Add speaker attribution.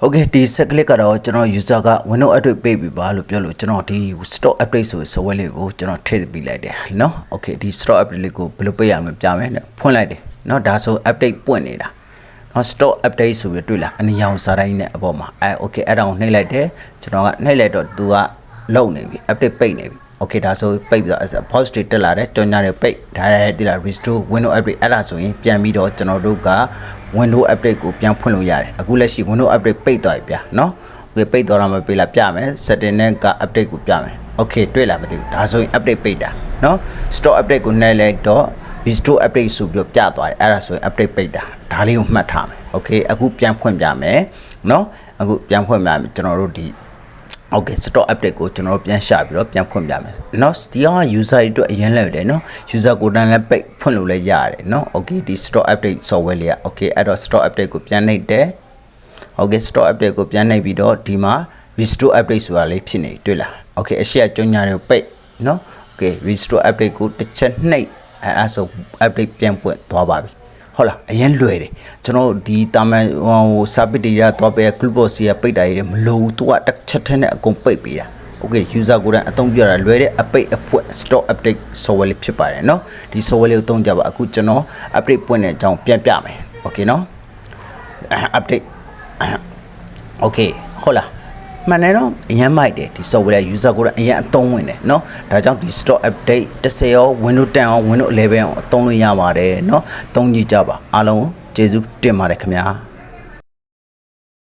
Speaker 1: ဟုတ်ကဲ့ဒီ set click ကတော့ကျွန်တော် user က window update ပေးပြီပါလို့ပြောလို့ကျွန်တော်ဒီ stock update ဆိုတဲ့ software လေးကိုကျွန်တော် trade ပေးလိုက်တယ်နော် okay ဒီ stock update လေးကိုဘယ်လိုပေးရမလဲပြမယ်နော်ဖွင့်လိုက်တယ်နော်ဒါဆို update ပွင့်နေတာနော် stock update ဆိုပြီးတွေ့လာအနေရောင်စာတိုင်းနဲ့အပေါ်မှာအဲ okay အဲ့ဒါကိုနှိပ်လိုက်တယ်ကျွန်တော်ကနှိပ်လိုက်တော့ तू ကလုံနေပြီ update ပိတ်နေပြီ okay ဒါဆိုပိတ်ပြီးတော့ voice တွေတက်လာတယ်ကြော်ညာတွေပိတ်ဒါလည်းဒီလား restore window update အဲ့ဒါဆိုရင်ပြန်ပြီးတော့ကျွန်တော်တို့က window update ကိုပြန်ဖွင့်လို့ရတယ်အခုလက်ရှိ window update ပိတ်သွားပြီဗျာနော် okay ပိတ်သွားတာမပိတ်လားပြမယ် setting နဲ့က update ကိုပြမယ် okay တွေ့လားမသိဘူးဒါဆိုရင် update ပိတ်တာနော် store update ကိုနှိုက်လိုက်တော့ restore update ဆိုပြီးတော့ပြသွားတယ်အဲ့ဒါဆိုရင် update ပိတ်တာဒါလေးကိုမှတ်ထားမယ် okay အခုပြန်ဖွင့်ပြမယ်နော်အခုပြန်ဖွင့်ပြမယ်ကျွန်တော်တို့ဒီ okay stock update ကိုကျွန်တော်တို့ပြန်ရှာပြီးတော့ပြန်ဖွင့်ပြမယ်เนาะဒီအောင် user တွေအတွက်အရင်လဲတယ်เนาะ user ကိုယ်တိုင်လည်းပိတ်ဖွင့်လို့လည်းရတယ်เนาะ okay ဒီ stock update software လေးอ่ะ okay အဲ့တော့ stock update ကိုပြန်နှိပ်တယ် okay stock update ကိုပြန်နှိပ်ပြီးတော့ဒီမှာ restore update ဆိုတာလေးဖြစ်နေတွေ့လား okay အရှိအကျုံညာတွေပိတ်เนาะ okay restore update ကိုတစ်ချက်နှိပ်အဲအဲ့ဆို update ပြန်ပွင့်သွားပါပြီ ဟုတ်လားအရင်လွယ်တယ်ကျွန်တော်တို့ဒီတာမန်ဟိုစာပစ်တွေရတော့ပဲ clipboard စီကပိတ်တာတွေမလို့သူကတစ်ချက်ထဲနဲ့အကုန်ပိတ်ပေးတာ okay user ကိုယ်တိုင်အသုံးပြတာလွယ်တဲ့အပိတ်အပွက် stock update software လေးဖြစ်ပါတယ်เนาะဒီ software လေးကိုသုံးကြပါအခုကျွန်တော် update ပွင့်တဲ့အကြောင်းပြန်ပြမယ် okay เนาะ update okay ဟုတ်လား မှန်တယ်နော်အရင်မိုက်တယ်ဒီ software user ကိုယ်တိုင်အရင်အသုံးဝင်တယ်เนาะဒါကြောင့်ဒီ stock update 10ရော Windows 10ရော Windows 11ရောအသုံးလို့ရပါတယ်เนาะသုံးကြည့်ကြပါအားလုံးကျေးဇူးတင်ပါတယ်ခင်ဗျာ